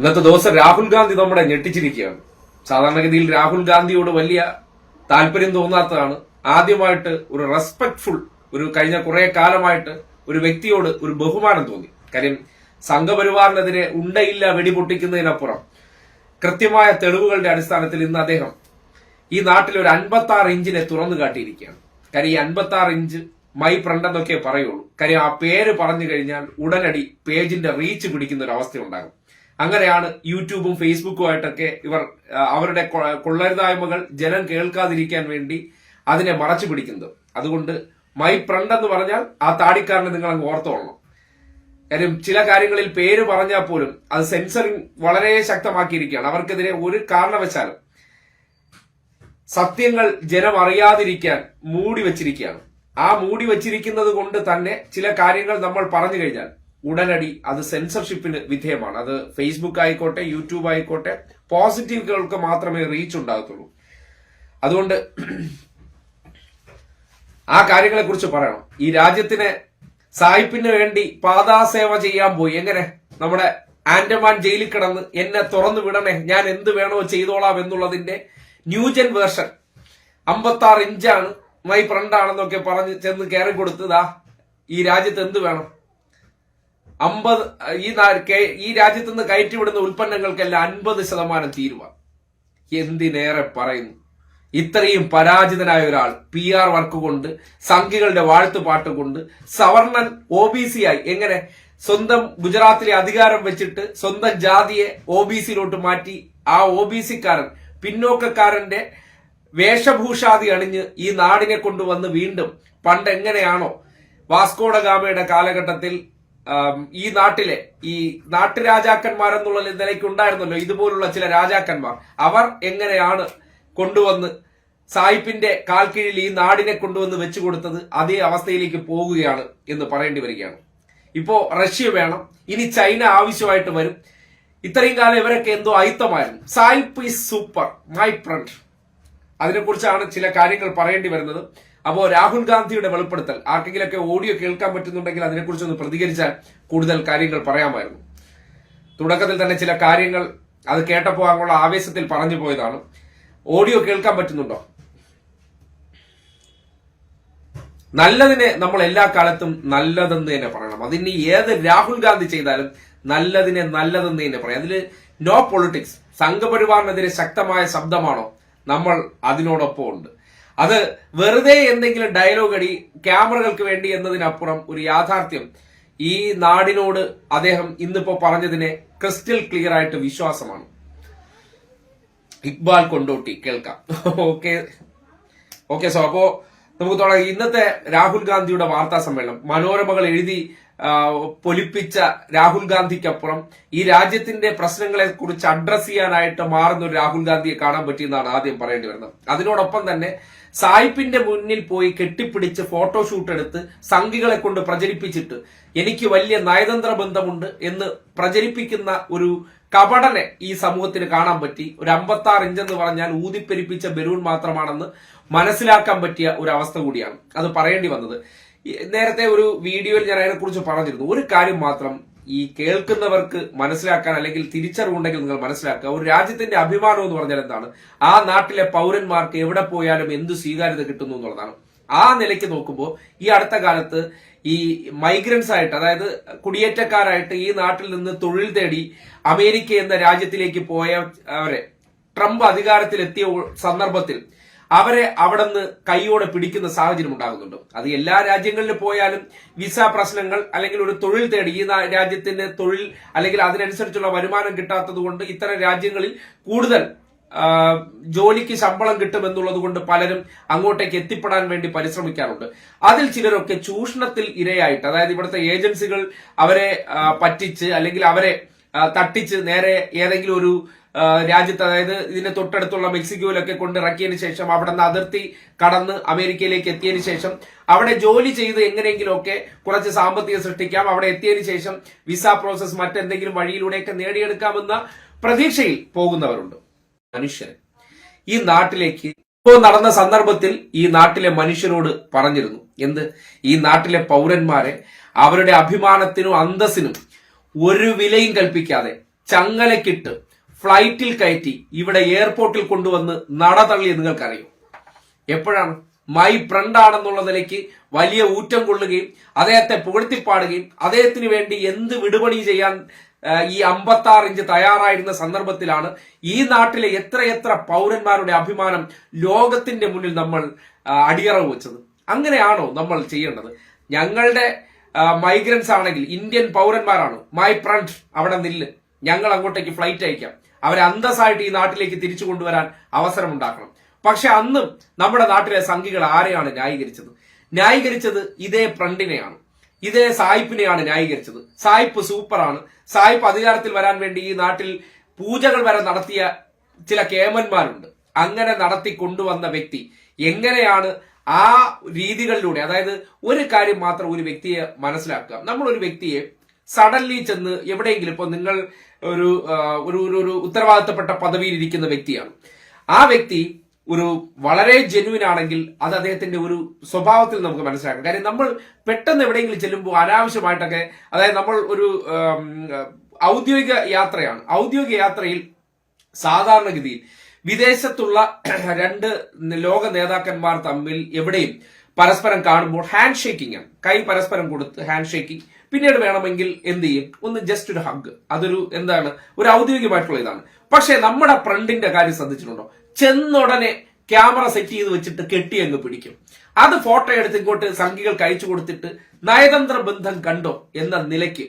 ഇന്നത്തെ ദിവസം രാഹുൽ ഗാന്ധി നമ്മുടെ ഞെട്ടിച്ചിരിക്കുകയാണ്. സാധാരണഗതിയിൽ രാഹുൽ ഗാന്ധിയോട് വലിയ താല്പര്യം തോന്നാത്തതാണ്. ആദ്യമായിട്ട് ഒരു റെസ്പെക്ട്ഫുൾ ഒരു കഴിഞ്ഞ കുറെ കാലമായിട്ട് ഒരു വ്യക്തിയോട് ഒരു ബഹുമാനം തോന്നി. കാര്യം സംഘപരിവാറിനെതിരെ ഉണ്ടയില്ല വെടിപൊട്ടിക്കുന്നതിനപ്പുറം കൃത്യമായ തെളിവുകളുടെ അടിസ്ഥാനത്തിൽ ഇന്ന് അദ്ദേഹം ഈ നാട്ടിൽ ഒരു അൻപത്തി ആറ് ഇഞ്ചിനെ തുറന്നു കാട്ടിയിരിക്കുകയാണ്. കാര്യം ഈ അൻപത്തി ആറ് ഇഞ്ച് മൈ ഫ്രണ്ട് എന്നൊക്കെ പറയുള്ളൂ. കാര്യം ആ പേര് പറഞ്ഞു കഴിഞ്ഞാൽ ഉടനടി പേജിന്റെ റീച്ച് പിടിക്കുന്ന ഒരു അവസ്ഥ ഉണ്ടാകും അങ്ങനെയാണ് യൂട്യൂബും ഫേസ്ബുക്കും ആയിട്ടൊക്കെ ഇവർ അവരുടെ കൊള്ളരുതായ്മകൾ ജനം കേൾക്കാതിരിക്കാൻ വേണ്ടി അതിനെ മറച്ചു പിടിക്കുന്നത്. അതുകൊണ്ട് മൈ ഫ്രണ്ട് എന്ന് പറഞ്ഞാൽ ആ താടിക്കാരനെ നിങ്ങൾ അങ്ങ് ഓർത്തോളണം. കാര്യം ചില കാര്യങ്ങളിൽ പേര് പറഞ്ഞാൽ പോലും അത് സെൻസറിങ് വളരെ ശക്തമാക്കിയിരിക്കുകയാണ്. അവർക്കെതിരെ ഒരു കാരണവശാലും സത്യങ്ങൾ ജനം അറിയാതിരിക്കാൻ മൂടി വച്ചിരിക്കുകയാണ്. ആ മൂടി വച്ചിരിക്കുന്നത് കൊണ്ട് തന്നെ ചില കാര്യങ്ങൾ നമ്മൾ പറഞ്ഞു കഴിഞ്ഞാൽ ഉടനടി അത് സെൻസർഷിപ്പിന് വിധേയമാണ്. അത് ഫേസ്ബുക്ക് ആയിക്കോട്ടെ യൂട്യൂബ് ആയിക്കോട്ടെ പോസിറ്റീവുകൾക്ക് മാത്രമേ റീച്ച് ഉണ്ടാകത്തുള്ളൂ. അതുകൊണ്ട് ആ കാര്യങ്ങളെ കുറിച്ച് പറയണം. ഈ രാജ്യത്തിന് സായിപ്പിന് വേണ്ടി പാദാസേവ ചെയ്യാൻ പോയി. എങ്ങനെ? നമ്മുടെ ആൻഡമാൻ ജയിലിൽ കിടന്ന് എന്നെ തുറന്നു വിടണേ. ഞാൻ എന്ത് വേണോ ചെയ്തോളാം എന്നുള്ളതിന്റെ ന്യൂജൻ വേർഷൻ. അമ്പത്തി ആറ് ഇഞ്ചാണ്. മൈ ഫ്രണ്ട് ആണെന്നൊക്കെ പറഞ്ഞ് ചെന്ന് കയറി കൊടുത്തതാ ഈ രാജ്യത്ത് എന്ത് വേണം? അമ്പത് ഈ ഈ രാജ്യത്ത് നിന്ന് കയറ്റിവിടുന്ന ഉൽപ്പന്നങ്ങൾക്കെല്ലാം അൻപത് ശതമാനം തീരുവ. എന്തിനേറെ പറയുന്നു? ഇത്രയും പരാജിതനായ ഒരാൾ പി ആർ വർക്ക് കൊണ്ട് സംഘികളുടെ വാഴ്ത്തുപാട്ട് കൊണ്ട് സവർണൻ ഒ ബി സി ആയി എങ്ങനെ? സ്വന്തം ഗുജറാത്തിലെ അധികാരം വെച്ചിട്ട് സ്വന്തം ജാതിയെ ഒ ബി സിയിലോട്ട് മാറ്റി ആ ഒ ബി സിക്കാരൻ പിന്നോക്കക്കാരന്റെ വേഷഭൂഷാദി അണിഞ്ഞ് ഈ നാടിനെ കൊണ്ടുവന്ന് വീണ്ടും പണ്ട് എങ്ങനെയാണോ വാസ്കോഡ ഗാമയുടെ കാലഘട്ടത്തിൽ ഈ നാട്ടിലെ ഈ നാട്ടുരാജാക്കന്മാരെന്നുള്ള നിലയ്ക്ക് ഉണ്ടായിരുന്നല്ലോ ഇതുപോലുള്ള ചില രാജാക്കന്മാർ. അവർ എങ്ങനെയാണ് കൊണ്ടുവന്ന് സായിപ്പിന്റെ കാൽക്കീഴിൽ ഈ നാടിനെ കൊണ്ടുവന്ന് വെച്ചു കൊടുത്തത്? അതേ അവസ്ഥയിലേക്ക് പോകുകയാണ് എന്ന് പറയേണ്ടി വരികയാണ്. ഇപ്പോ റഷ്യ വേണം. ഇനി ചൈന ആവശ്യമായിട്ട് വരും. ഇത്രയും കാലം ഇവരൊക്കെ എന്തോ അയിത്തമായിരുന്നു. സായിപ്പ് ഈസ് സൂപ്പർ മൈ ഫ്രണ്ട്. അതിനെക്കുറിച്ചാണ് ചില കാര്യങ്ങൾ പറയേണ്ടി വരുന്നത്. അപ്പോ രാഹുൽ ഗാന്ധിയുടെ വെളിപ്പെടുത്തൽ ആർക്കെങ്കിലൊക്കെ ഓഡിയോ കേൾക്കാൻ പറ്റുന്നുണ്ടെങ്കിൽ അതിനെക്കുറിച്ച് ഒന്ന് പ്രതികരിച്ചാൽ കൂടുതൽ കാര്യങ്ങൾ പറയാമായിരുന്നു. തുടക്കത്തിൽ തന്നെ ചില കാര്യങ്ങൾ അത് കേട്ടപ്പോൾ അങ്ങുള്ള ആവേശത്തിൽ പറഞ്ഞു പോയതാണ്. ഓഡിയോ കേൾക്കാൻ പറ്റുന്നുണ്ടോ? നല്ലതിനെ നമ്മൾ എല്ലാ കാലത്തും നല്ലതെന്ന് തന്നെ പറയണം. അതിന് ഏത് രാഹുൽ ഗാന്ധി ചെയ്താലും നല്ലതിനെ നല്ലതെന്ന് തന്നെ പറയാം. അതിൽ നോ പൊളിറ്റിക്സ് സംഘപരിവാറിനെതിരെ ശക്തമായ ശബ്ദമാണോ? നമ്മൾ അതിനോടൊപ്പം ഉണ്ട് അത് വെറുതെ എന്തെങ്കിലും ഡയലോഗ് അടി ക്യാമറകൾക്ക് വേണ്ടി എന്നതിനപ്പുറം ഒരു യാഥാർത്ഥ്യം. ഈ നാടിനോട് അദ്ദേഹം ഇന്നിപ്പോ പറഞ്ഞതിനെ ക്രിസ്റ്റൽ ക്ലിയർ ആയിട്ട് വിശ്വാസമാണ്. ഇക്ബാൽ കൊണ്ടോട്ടി കേൾക്കാം. ഓക്കെ ഓക്കെ സോ അപ്പോ നമുക്ക് തുടങ്ങാം. ഇന്നത്തെ രാഹുൽ ഗാന്ധിയുടെ വാർത്താ സമ്മേളനം. മനോരമകൾ എഴുതി പൊലിപ്പിച്ച രാഹുൽ ഗാന്ധിക്കപ്പുറം ഈ രാജ്യത്തിന്റെ പ്രശ്നങ്ങളെ കുറിച്ച് അഡ്രസ് ചെയ്യാനായിട്ട് മാറുന്ന ഒരു രാഹുൽ ഗാന്ധിയെ കാണാൻ പറ്റിയെന്നാണ് ആദ്യം പറയേണ്ടി വരുന്നത്. അതിനോടൊപ്പം തന്നെ സായിപ്പിന്റെ മുന്നിൽ പോയി കെട്ടിപ്പിടിച്ച് ഫോട്ടോഷൂട്ട് എടുത്ത് സംഘികളെ കൊണ്ട് പ്രചരിപ്പിച്ചിട്ട് എനിക്ക് വലിയ നയതന്ത്ര ബന്ധമുണ്ട് എന്ന് പ്രചരിപ്പിക്കുന്ന ഒരു കപടനെ ഈ സമൂഹത്തിന് കാണാൻ പറ്റി. ഒരു അമ്പത്തി ഇഞ്ച് ഇഞ്ചെന്ന് പറഞ്ഞാൽ ഊതിപ്പെരിപ്പിച്ച ബലൂൺ മാത്രമാണെന്ന് മനസ്സിലാക്കാൻ പറ്റിയ ഒരു അവസ്ഥ കൂടിയാണ്. അത് പറയേണ്ടി വന്നത്. നേരത്തെ ഒരു വീഡിയോയിൽ ഞാൻ അതിനെക്കുറിച്ച് പറഞ്ഞിരുന്നു. ഒരു കാര്യം മാത്രം ഈ കേൾക്കുന്നവർക്ക് മനസ്സിലാക്കാൻ അല്ലെങ്കിൽ തിരിച്ചറിവുണ്ടെങ്കിൽ നിങ്ങൾ മനസ്സിലാക്കുക. ഒരു രാജ്യത്തിന്റെ അഭിമാനം എന്ന് പറഞ്ഞാൽ എന്താണ്? ആ നാട്ടിലെ പൗരന്മാർക്ക് എവിടെ പോയാലും എന്ത് സ്വീകാര്യത കിട്ടുന്നു എന്നുള്ളതാണ്. ആ നിലയ്ക്ക് നോക്കുമ്പോൾ ഈ അടുത്ത കാലത്ത് ഈ മൈഗ്രൻസ് ആയിട്ട് അതായത് കുടിയേറ്റക്കാരായിട്ട് ഈ നാട്ടിൽ നിന്ന് തൊഴിൽ തേടി അമേരിക്ക എന്ന രാജ്യത്തിലേക്ക് പോയ അവരെ ട്രംപ് അധികാരത്തിലെത്തിയ സന്ദർഭത്തിൽ അവരെ അവിടെ നിന്ന് കൈയോടെ പിടിക്കുന്ന സാഹചര്യം ഉണ്ടാകുന്നുണ്ട്. അത് എല്ലാ രാജ്യങ്ങളിലും പോയാലും വിസ പ്രശ്നങ്ങൾ അല്ലെങ്കിൽ ഒരു തൊഴിൽ തേടി ഈ രാജ്യത്തിന്റെ രാജ്യത്തിന് തൊഴിൽ അല്ലെങ്കിൽ അതിനനുസരിച്ചുള്ള വരുമാനം കിട്ടാത്തത് കൊണ്ട് ഇത്തരം രാജ്യങ്ങളിൽ കൂടുതൽ ജോലിക്ക് ശമ്പളം കിട്ടുമെന്നുള്ളത് കൊണ്ട് പലരും അങ്ങോട്ടേക്ക് എത്തിപ്പെടാൻ വേണ്ടി പരിശ്രമിക്കാറുണ്ട്. അതിൽ ചിലരൊക്കെ ചൂഷണത്തിൽ ഇരയായിട്ട് അതായത് ഇവിടുത്തെ ഏജൻസികൾ അവരെ പറ്റിച്ച് അല്ലെങ്കിൽ അവരെ തട്ടിച്ച് നേരെ ഏതെങ്കിലും ഒരു രാജ്യത്ത് അതായത് ഇതിന്റെ തൊട്ടടുത്തുള്ള മെക്സിക്കോയിലൊക്കെ കൊണ്ട് ഇറക്കിയതിനു ശേഷം അവിടെ നിന്ന് അതിർത്തി കടന്ന് അമേരിക്കയിലേക്ക് എത്തിയതിനു ശേഷം അവിടെ ജോലി ചെയ്ത് എങ്ങനെയെങ്കിലുമൊക്കെ കുറച്ച് സാമ്പത്തികം സൃഷ്ടിക്കാം. അവിടെ എത്തിയതിനു ശേഷം വിസ പ്രോസസ് മറ്റെന്തെങ്കിലും വഴിയിലൂടെയൊക്കെ നേടിയെടുക്കാമെന്ന പ്രതീക്ഷയിൽ പോകുന്നവരുണ്ട്. മനുഷ്യൻ. ഈ നാട്ടിലേക്ക് ഇപ്പോൾ നടന്ന സന്ദർഭത്തിൽ ഈ നാട്ടിലെ മനുഷ്യരോട് പറഞ്ഞിരുന്നു. എന്ത്? ഈ നാട്ടിലെ പൗരന്മാരെ അവരുടെ അഭിമാനത്തിനും അന്തസ്സിനും ഒരു വിലയും കൽപ്പിക്കാതെ ചങ്ങലക്കിട്ട് ഫ്ലൈറ്റിൽ കയറ്റി ഇവിടെ എയർപോർട്ടിൽ കൊണ്ടുവന്ന് നടതള്ളി നിങ്ങൾക്കറിയും? എപ്പോഴാണ്? മൈ ഫ്രണ്ട് ആണെന്നുള്ള നിലയ്ക്ക് വലിയ ഊറ്റം കൊള്ളുകയും അദ്ദേഹത്തെ പുകഴ്ത്തിപ്പാടുകയും അദ്ദേഹത്തിന് വേണ്ടി എന്ത് വിടുപണി ചെയ്യാൻ ഈ അമ്പത്തി ആറ് ഇഞ്ച് തയ്യാറായിരുന്ന സന്ദർഭത്തിലാണ് ഈ നാട്ടിലെ എത്രയെത്ര പൗരന്മാരുടെ അഭിമാനം ലോകത്തിന്റെ മുന്നിൽ നമ്മൾ അടിയറവ് വെച്ചത്. അങ്ങനെയാണോ നമ്മൾ ചെയ്യേണ്ടത്? ഞങ്ങളുടെ മൈഗ്രൻസ് ആണെങ്കിൽ ഇന്ത്യൻ പൗരന്മാരാണ്? മൈ ഫ്രണ്ട് അവിടെ നില്ല്. ഞങ്ങൾ അങ്ങോട്ടേക്ക് ഫ്ലൈറ്റ് അയക്കാം. അവരെ അന്തസ്സായിട്ട് ഈ നാട്ടിലേക്ക് തിരിച്ചു കൊണ്ടുവരാൻ അവസരമുണ്ടാക്കണം. പക്ഷെ അന്നും നമ്മുടെ നാട്ടിലെ സംഘികൾ ആരെയാണ് ന്യായീകരിച്ചത്? ന്യായീകരിച്ചത് ഇതേ ഫ്രണ്ടിനെയാണ് ഇതേ സായിപ്പിനെയാണ് ന്യായീകരിച്ചത്. സായിപ്പ് സൂപ്പറാണ്. സായിപ്പ് അധികാരത്തിൽ വരാൻ വേണ്ടി ഈ നാട്ടിൽ പൂജകൾ വരെ നടത്തിയ ചില കേമന്മാരുണ്ട്. അങ്ങനെ നടത്തി കൊണ്ടുവന്ന വ്യക്തി എങ്ങനെയാണ് ആ രീതികളിലൂടെ അതായത് ഒരു കാര്യം മാത്രം ഒരു വ്യക്തിയെ മനസ്സിലാക്കുക. നമ്മൾ ഒരു വ്യക്തിയെ സഡൻലി ചെന്ന് എവിടെയെങ്കിലും ഇപ്പൊ നിങ്ങൾ ഒരു ഒരു ഒരു ഉത്തരവാദിത്തപ്പെട്ട പദവിയിൽ ഇരിക്കുന്ന വ്യക്തിയാണ്. ആ വ്യക്തി ഒരു വളരെ ജെന്യുവിൻ ആണെങ്കിൽ അത് അദ്ദേഹത്തിന്റെ ഒരു സ്വഭാവത്തിൽ നമുക്ക് മനസ്സിലാക്കാം. കാര്യം നമ്മൾ പെട്ടെന്ന് എവിടെയെങ്കിലും ചെല്ലുമ്പോൾ അനാവശ്യമായിട്ടൊക്കെ അതായത് നമ്മൾ ഒരു ഔദ്യോഗിക യാത്രയാണ്. ഔദ്യോഗിക യാത്രയിൽ സാധാരണഗതിയിൽ വിദേശത്തുള്ള രണ്ട് ലോക നേതാക്കന്മാർ തമ്മിൽ എവിടെയും പരസ്പരം കാണുമ്പോൾ ഹാൻഡ് ഷേക്കിംഗ് ആണ് കൈ പരസ്പരം കൊടുത്ത് ഹാൻഡ് ഷേക്കിംഗ് പിന്നീട് വേണമെങ്കിൽ എന്ത് ചെയ്യും? ഒന്ന് ജസ്റ്റ് ഒരു ഹഗ് അതൊരു എന്താണ്? ഒരു ഔദ്യോഗികമായിട്ടുള്ള ഇതാണ് പക്ഷേ നമ്മുടെ ഫ്രണ്ടിന്റെ കാര്യം ശ്രദ്ധിച്ചിട്ടുണ്ടോ? ചെന്നുടനെ ക്യാമറ സെറ്റ് ചെയ്ത് വെച്ചിട്ട് കെട്ടി അങ്ങ് പിടിക്കും. അത് ഫോട്ടോ എടുത്ത് ഇങ്ങോട്ട് സംഘികൾക്ക് അയച്ചു കൊടുത്തിട്ട് നയതന്ത്ര ബന്ധം കണ്ടോ എന്ന നിലയ്ക്ക്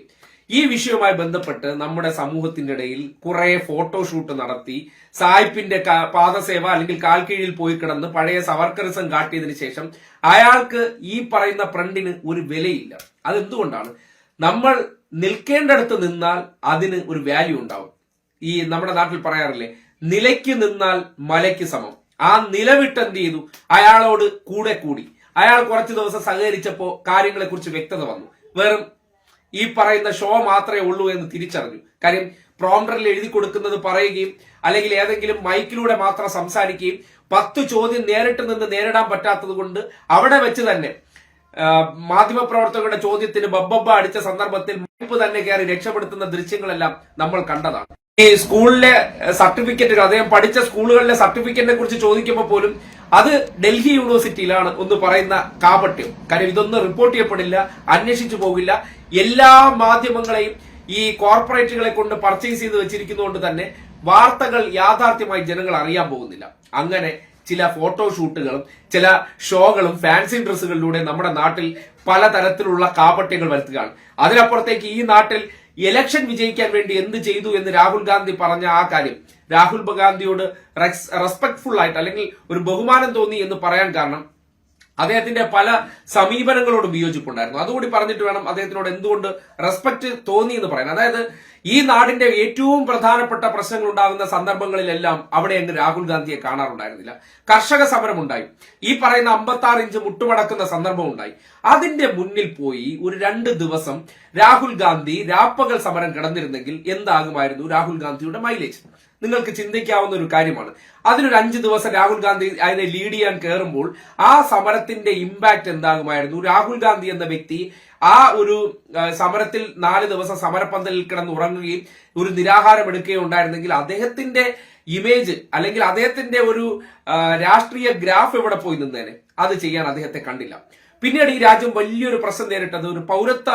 ഈ വിഷയവുമായി ബന്ധപ്പെട്ട് നമ്മുടെ സമൂഹത്തിന്റെ ഇടയിൽ കുറെ ഫോട്ടോഷൂട്ട് നടത്തി സായിപ്പിന്റെ പാദസേവ അല്ലെങ്കിൽ കാൽക്കീഴിൽ പോയി കിടന്ന് പഴയ സവർക്കറിസം കാട്ടിയതിനു ശേഷം അയാൾക്ക് ഈ പറയുന്ന ഫ്രണ്ടിന് ഒരു വിലയില്ല. അതെന്തുകൊണ്ടാണ്? നമ്മൾ നിൽക്കേണ്ടടുത്ത് നിന്നാൽ അതിന് ഒരു വാല്യൂ ഉണ്ടാവും. ഈ നമ്മുടെ നാട്ടിൽ പറയാറില്ലേ നിലയ്ക്ക് നിന്നാൽ മലയ്ക്ക് സമം. ആ നിലവിട്ട് എന്ത് ചെയ്തു? അയാളോട് കൂടെ കൂടി. അയാൾ കുറച്ച് ദിവസം സഹകരിച്ചപ്പോ കാര്യങ്ങളെ കുറിച്ച് വ്യക്തത വന്നു. വെറും ഈ പറയുന്ന ഷോ മാത്രമേ ഉള്ളൂ എന്ന് തിരിച്ചറിഞ്ഞു. കാര്യം പ്രോംപ്റ്ററിൽ എഴുതി കൊടുക്കുന്നത് പറയുകയും അല്ലെങ്കിൽ ഏതെങ്കിലും മൈക്കിലൂടെ മാത്രം സംസാരിക്കുകയും പത്ത് ചോദ്യം നേരിട്ട് നിന്ന് നേരിടാൻ പറ്റാത്തത് കൊണ്ട് അവിടെ വെച്ച് തന്നെ മാധ്യമപ്രവർത്തകരുടെ ചോദ്യത്തിന് ബബ്ബബ്ബ അടിച്ച സന്ദർഭത്തിൽ മൈപ്പ് തന്നെ കയറി രക്ഷപ്പെടുത്തുന്ന ദൃശ്യങ്ങളെല്ലാം നമ്മൾ കണ്ടതാണ്. ഈ സ്കൂളിലെ സർട്ടിഫിക്കറ്റുകൾ അദ്ദേഹം പഠിച്ച സ്കൂളുകളിലെ സർട്ടിഫിക്കറ്റിനെ കുറിച്ച് ചോദിക്കുമ്പോൾ പോലും അത് ഡൽഹി യൂണിവേഴ്സിറ്റിയിലാണ് ഒന്ന് പറയുന്ന കാപട്യം. കാര്യം ഇതൊന്നും റിപ്പോർട്ട് ചെയ്യപ്പെടില്ല അന്വേഷിച്ചു പോകില്ല. എല്ലാ മാധ്യമങ്ങളെയും ഈ കോർപ്പറേറ്റുകളെ കൊണ്ട് പർച്ചേസ് ചെയ്ത് വെച്ചിരിക്കുന്നതുകൊണ്ട് തന്നെ വാർത്തകൾ യാഥാർത്ഥ്യമായി ജനങ്ങൾ അറിയാൻ പോകുന്നില്ല. അങ്ങനെ ചില ഫോട്ടോഷൂട്ടുകളും ചില ഷോകളും ഫാൻസി ഡ്രസ്സുകളിലൂടെ നമ്മുടെ നാട്ടിൽ പലതരത്തിലുള്ള കാപട്യങ്ങൾ വരുത്തുകയാണ്. അതിനപ്പുറത്തേക്ക് ഈ നാട്ടിൽ ഇലക്ഷൻ വിജയിക്കാൻ വേണ്ടി എന്ത് ചെയ്തു എന്ന് രാഹുൽ ഗാന്ധി പറഞ്ഞ ആ കാര്യം. രാഹുൽ ഗാന്ധിയോട് റെസ്പെക്ട്ഫുൾ ആയിട്ട് അല്ലെങ്കിൽ ഒരു ബഹുമാനം തോന്നി എന്ന് പറയാൻ കാരണം അദ്ദേഹത്തിന്റെ പല സമീപനങ്ങളോടും വിയോജിപ്പുണ്ടായിരുന്നു. അതുകൂടി പറഞ്ഞിട്ട് വേണം അദ്ദേഹത്തിനോട് എന്തുകൊണ്ട് റെസ്പെക്ട് തോന്നി എന്ന് പറയാൻ. അതായത് ഈ നാടിന്റെ ഏറ്റവും പ്രധാനപ്പെട്ട പ്രശ്നങ്ങൾ ഉണ്ടാകുന്ന സന്ദർഭങ്ങളിലെല്ലാം അവിടെ അങ്ങ് രാഹുൽ ഗാന്ധിയെ കാണാറുണ്ടായിരുന്നില്ല. കർഷക സമരം ഉണ്ടായി ഈ പറയുന്ന അമ്പത്തി ആറ് ഇഞ്ച് മുട്ടുമടക്കുന്ന സന്ദർഭം ഉണ്ടായി അതിന്റെ മുന്നിൽ പോയി ഒരു രണ്ട് ദിവസം രാഹുൽ ഗാന്ധി രാപ്പകൽ സമരം കിടന്നിരുന്നെങ്കിൽ എന്താകുമായിരുന്നു രാഹുൽ ഗാന്ധിയുടെ മൈലേജ്? നിങ്ങൾക്ക് ചിന്തിക്കാവുന്ന ഒരു കാര്യമാണ്. അതിനൊരു അഞ്ച് ദിവസം രാഹുൽ ഗാന്ധി അതിനെ ലീഡ് ചെയ്യാൻ കയറുമ്പോൾ ആ സമരത്തിന്റെ ഇമ്പാക്ട് എന്താകുമായിരുന്നു? രാഹുൽ ഗാന്ധി എന്ന വ്യക്തി ആ ഒരു സമരത്തിൽ നാല് ദിവസം സമരപ്പന്തലിൽ കിടന്ന് ഉറങ്ങുകയും ഒരു നിരാഹാരം എടുക്കുകയും ഉണ്ടായിരുന്നെങ്കിൽ അദ്ദേഹത്തിന്റെ ഇമേജ് അല്ലെങ്കിൽ അദ്ദേഹത്തിന്റെ ഒരു രാഷ്ട്രീയ ഗ്രാഫ് എവിടെ പോയി നിന്നേനെ? അത് ചെയ്യാൻ അദ്ദേഹത്തെ കണ്ടില്ല. പിന്നീട് ഈ രാജ്യം വലിയൊരു പ്രശ്നം നേരിട്ടത് ഒരു പൗരത്വ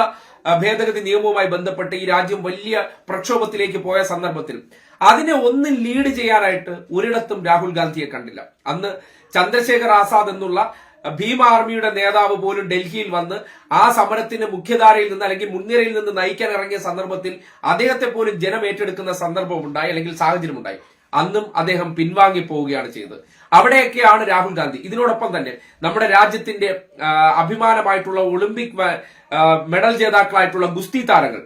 ഭേദഗതി നിയമവുമായി ബന്ധപ്പെട്ട് ഈ രാജ്യം വലിയ പ്രക്ഷോഭത്തിലേക്ക് പോയ സന്ദർഭത്തിൽ. അതിനെ ഒന്നും ലീഡ് ചെയ്യാനായിട്ട് ഒരിടത്തും രാഹുൽ ഗാന്ധിയെ കണ്ടില്ല. അന്ന് ചന്ദ്രശേഖർ ആസാദ് എന്നുള്ള ഭീം ആർമിയുടെ നേതാവ് പോലും ഡൽഹിയിൽ വന്ന് ആ സമരത്തിന് മുഖ്യധാരയിൽ നിന്ന് അല്ലെങ്കിൽ മുൻനിരയിൽ നിന്ന് നയിക്കാൻ ഇറങ്ങിയ സന്ദർഭത്തിൽ അദ്ദേഹത്തെ പോലും ജനം ഏറ്റെടുക്കുന്ന സന്ദർഭം ഉണ്ടായി അല്ലെങ്കിൽ സാഹചര്യം ഉണ്ടായി. അന്നും അദ്ദേഹം പിൻവാങ്ങി പോവുകയാണ് ചെയ്തത്. അവിടെയൊക്കെയാണ് രാഹുൽ ഗാന്ധി. ഇതിനോടൊപ്പം തന്നെ നമ്മുടെ രാജ്യത്തിന്റെ അഭിമാനമായിട്ടുള്ള ഒളിമ്പിക് മെഡൽ ജേതാക്കളായിട്ടുള്ള ഗുസ്തി താരങ്ങൾ.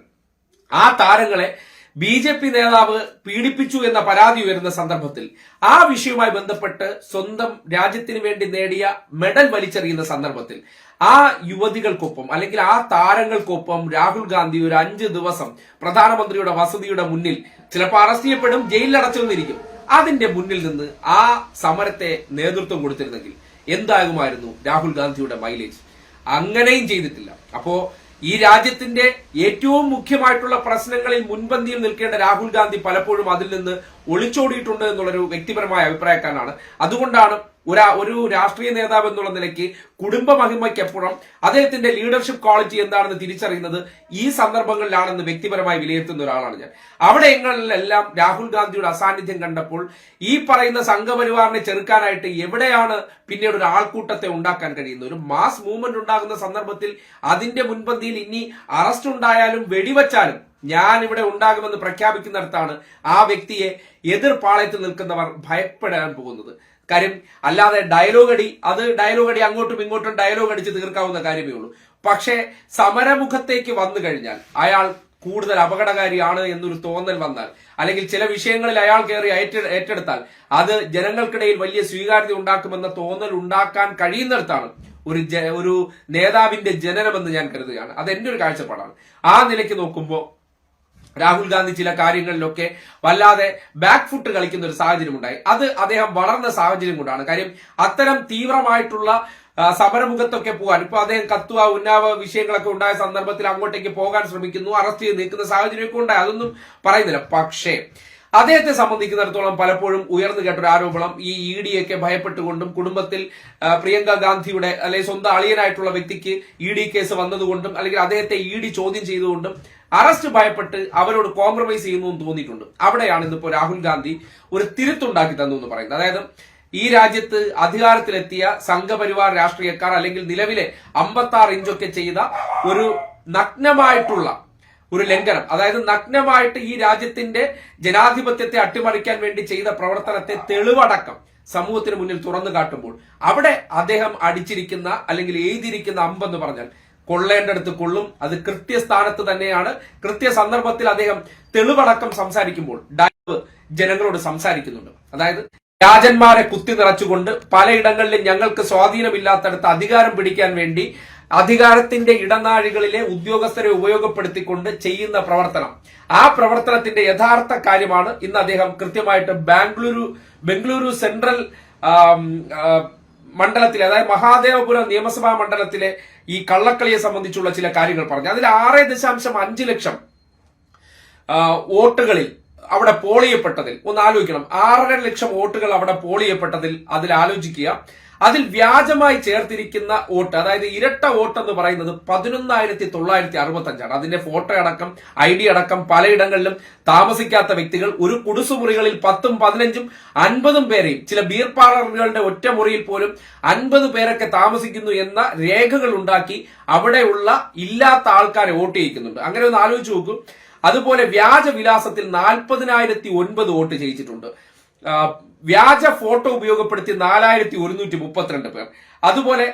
ആ താരങ്ങളെ ബി ജെ പി നേതാവ് പീഡിപ്പിച്ചു എന്ന പരാതി ഉയരുന്ന സന്ദർഭത്തിൽ ആ വിഷയവുമായി ബന്ധപ്പെട്ട് സ്വന്തം രാജ്യത്തിന് വേണ്ടി നേടിയ മെഡൽ വലിച്ചെറിയുന്ന സന്ദർഭത്തിൽ ആ യുവതികൾക്കൊപ്പം അല്ലെങ്കിൽ ആ താരങ്ങൾക്കൊപ്പം രാഹുൽ ഗാന്ധി ഒരു അഞ്ച് ദിവസം പ്രധാനമന്ത്രിയുടെ വസതിയുടെ മുന്നിൽ ചിലപ്പോൾ അറസ്റ്റ് ചെയ്യപ്പെടും ജയിലിൽ അടച്ചു വന്നിരിക്കും അതിന്റെ മുന്നിൽ നിന്ന് ആ സമരത്തെ നേതൃത്വം കൊടുത്തിരുന്നെങ്കിൽ എന്താകുമായിരുന്നു രാഹുൽ ഗാന്ധിയുടെ മൈലേജ്? അങ്ങനെയും ചെയ്തിട്ടില്ല. അപ്പോ ഈ രാജ്യത്തിന്റെ ഏറ്റവും മുഖ്യമായിട്ടുള്ള പ്രശ്നങ്ങളിൽ മുൻപന്തിയിൽ നിൽക്കേണ്ട രാഹുൽ ഗാന്ധി പലപ്പോഴും അതിൽ നിന്ന് ഒളിച്ചോടിയിട്ടുണ്ട് എന്നുള്ളൊരു വ്യക്തിപരമായ അഭിപ്രായക്കാരനാണ്. അതുകൊണ്ടാണ് ഒരു ഒരു രാഷ്ട്രീയ നേതാവ് എന്നുള്ള നിലയ്ക്ക് കുടുംബ മഹിമയ്ക്കപ്പുറം അദ്ദേഹത്തിന്റെ ലീഡർഷിപ്പ് ക്വാളിറ്റി എന്താണെന്ന് തിരിച്ചറിയുന്നത് ഈ സന്ദർഭങ്ങളിലാണെന്ന് വ്യക്തിപരമായി വിലയിരുത്തുന്ന ഒരാളാണ് ഞാൻ. അവിടെയെല്ലാം രാഹുൽ ഗാന്ധിയുടെ അസാന്നിധ്യം കണ്ടപ്പോൾ ഈ പറയുന്ന സംഘപരിവാറിനെ ചെറുക്കാനായിട്ട് എവിടെയാണ് പിന്നീട് ഒരു ആൾക്കൂട്ടത്തെ ഉണ്ടാക്കാൻ കഴിയുന്നത്? ഒരു മാസ് മൂവ്മെന്റ് ഉണ്ടാകുന്ന സന്ദർഭത്തിൽ അതിന്റെ മുൻപന്തിയിൽ ഇനി അറസ്റ്റ് ഉണ്ടായാലും വെടിവെച്ചാലും ഞാൻ ഇവിടെ ഉണ്ടാകുമെന്ന് പ്രഖ്യാപിക്കുന്നിടത്താണ് ആ വ്യക്തിയെ എതിർ പാളയത്തിൽ നിൽക്കുന്നവർ ഭയപ്പെടാൻ പോകുന്നത്. കാര്യം അല്ലാതെ ഡയലോഗ് അടി അത് ഡയലോഗ് അടി അങ്ങോട്ടും ഇങ്ങോട്ടും ഡയലോഗ് അടിച്ച് തീർക്കാവുന്ന കാര്യമേ ഉള്ളൂ. പക്ഷേ സമരമുഖത്തേക്ക് വന്നു കഴിഞ്ഞാൽ അയാൾ കൂടുതൽ അപകടകാരിയാണ് എന്നൊരു തോന്നൽ വന്നാൽ അല്ലെങ്കിൽ ചില വിഷയങ്ങളിൽ അയാൾ കയറി ഏറ്റെടുത്താൽ അത് ജനങ്ങൾക്കിടയിൽ വലിയ സ്വീകാര്യത ഉണ്ടാക്കുമെന്ന തോന്നൽ ഉണ്ടാക്കാൻ കഴിയുന്നിടത്താണ് ഒരു ഒരു നേതാവിന്റെ ജനനമെന്ന് ഞാൻ കരുതുകയാണ്. അത് എന്റെ ഒരു കാഴ്ചപ്പാടാണ്. ആ നിലയ്ക്ക് നോക്കുമ്പോൾ രാഹുൽ ഗാന്ധി ചില കാര്യങ്ങളിലൊക്കെ വല്ലാതെ ബാക്ക് ഫുട്ട് കളിക്കുന്ന ഒരു സാഹചര്യം ഉണ്ടായി അത് അദ്ദേഹം വളർന്ന സാഹചര്യം കൊണ്ടാണ്. കാര്യം അത്തരം തീവ്രമായിട്ടുള്ള സമരമുഖത്തൊക്കെ പോകാൻ ഇപ്പൊ അദ്ദേഹം കത്തുവ ഉന്നാവ വിഷയങ്ങളൊക്കെ ഉണ്ടായ സന്ദർഭത്തിൽ അങ്ങോട്ടേക്ക് പോകാൻ ശ്രമിക്കുന്നു അറസ്റ്റ് ചെയ്ത് നിൽക്കുന്ന സാഹചര്യമൊക്കെ ഉണ്ടായി. അതൊന്നും പറയുന്നില്ല. പക്ഷേ അദ്ദേഹത്തെ സംബന്ധിക്കുന്നിടത്തോളം പലപ്പോഴും ഉയർന്നു കേട്ട ഒരു ആരോപണം ഈ ഇ ഡിയൊക്കെ ഭയപ്പെട്ടുകൊണ്ടും കുടുംബത്തിൽ പ്രിയങ്ക ഗാന്ധിയുടെ അല്ലെങ്കിൽ സ്വന്തം അളിയനായിട്ടുള്ള വ്യക്തിക്ക് ഇ ഡി കേസ് വന്നതുകൊണ്ടും അല്ലെങ്കിൽ അദ്ദേഹത്തെ ഇ ഡി ചോദ്യം ചെയ്തുകൊണ്ടും അറസ്റ്റ് ഭയപ്പെട്ട് അവരോട് കോംപ്രമൈസ് ചെയ്യുന്നു എന്ന് തോന്നിയിട്ടുണ്ട്. അവിടെയാണ് ഇന്നിപ്പോ രാഹുൽ ഗാന്ധി ഒരു തിരുത്തുണ്ടാക്കി തന്നു എന്ന് പറയുന്നത്. അതായത് ഈ രാജ്യത്ത് അധികാരത്തിലെത്തിയ സംഘപരിവാർ രാഷ്ട്രീയക്കാർ അല്ലെങ്കിൽ നിലവിലെ അമ്പത്തി ആറ് ഇഞ്ചൊക്കെ ചെയ്ത ഒരു നഗ്നമായിട്ടുള്ള ഒരു ലംഘനം അതായത് നഗ്നമായിട്ട് ഈ രാജ്യത്തിന്റെ ജനാധിപത്യത്തെ അട്ടിമറിക്കാൻ വേണ്ടി ചെയ്ത പ്രവർത്തനത്തെ തെളിവടക്കം സമൂഹത്തിന് മുന്നിൽ തുറന്നു കാട്ടുമ്പോൾ അവിടെ അദ്ദേഹം അടിച്ചിരിക്കുന്ന അല്ലെങ്കിൽ എഴുതിയിരിക്കുന്ന അമ്പെന്ന് പറഞ്ഞാൽ കൊള്ളേണ്ടടുത്ത് കൊള്ളും. അത് കൃത്യസ്ഥാനത്ത് തന്നെയാണ്. കൃത്യ സന്ദർഭത്തിൽ അദ്ദേഹം തെളിവടക്കം സംസാരിക്കുമ്പോൾ ഡൈവ് ജനങ്ങളോട് സംസാരിക്കുന്നുണ്ട്. അതായത് രാജന്മാരെ കുത്തി നിറച്ചുകൊണ്ട് പലയിടങ്ങളിലും ഞങ്ങൾക്ക് സ്വാധീനമില്ലാത്തടത്ത് അധികാരം പിടിക്കാൻ വേണ്ടി അധികാരത്തിന്റെ ഇടനാഴികളിലെ ഉദ്യോഗസ്ഥരെ ഉപയോഗപ്പെടുത്തിക്കൊണ്ട് ചെയ്യുന്ന പ്രവർത്തനം. ആ പ്രവർത്തനത്തിന്റെ യഥാർത്ഥ കാര്യമാണ് ഇന്ന് അദ്ദേഹം കൃത്യമായിട്ട് ബാംഗ്ലൂരു ബംഗളൂരു സെൻട്രൽ മണ്ഡലത്തിലെ അതായത് മഹാദേവപുരം നിയമസഭാ മണ്ഡലത്തിലെ ഈ കള്ളക്കളിയെ സംബന്ധിച്ചുള്ള ചില കാര്യങ്ങൾ പറഞ്ഞു. അതിൽ ആറ് ദശാംശം അഞ്ച് ലക്ഷം വോട്ടുകളിൽ അവിടെ പോളിയപ്പെട്ടതിൽ ഒന്ന് ആലോചിക്കണം. ആറര ലക്ഷം വോട്ടുകൾ അവിടെ പോളിയപ്പെട്ടതിൽ അതിൽ ആലോചിക്കുക. അതിൽ വ്യാജമായി ചേർത്തിരിക്കുന്ന വോട്ട് അതായത് ഇരട്ട വോട്ട് എന്ന് പറയുന്നത് പതിനൊന്നായിരത്തി തൊള്ളായിരത്തി അറുപത്തി അഞ്ചാണ് അതിന്റെ ഫോട്ടോ അടക്കം ഐ ഡി അടക്കം പലയിടങ്ങളിലും താമസിക്കാത്ത വ്യക്തികൾ ഒരു കുടുസുമുറികളിൽ പത്തും പതിനഞ്ചും അൻപതും പേരെയും ചില ബീർ പാർലറുകളുടെ ഒറ്റ മുറിയിൽ പോലും അൻപത് പേരൊക്കെ താമസിക്കുന്നു എന്ന രേഖകൾ ഉണ്ടാക്കി അവിടെയുള്ള ഇല്ലാത്ത ആൾക്കാരെ വോട്ട് ചെയ്യിക്കുന്നുണ്ട്. അങ്ങനെ ഒന്ന് ആലോചിച്ച് നോക്കൂ. അതുപോലെ വ്യാജ വിലാസത്തിൽ നാൽപ്പതിനായിരത്തി ഒൻപത് വോട്ട് ചെയ്യിച്ചിട്ടുണ്ട് വ്യാജ ഫോട്ടോ ഉപയോഗപ്പെടുത്തി നാലായിരത്തി ഒരുന്നൂറ്റി മുപ്പത്തിരണ്ട് പേർ. അതുപോലെ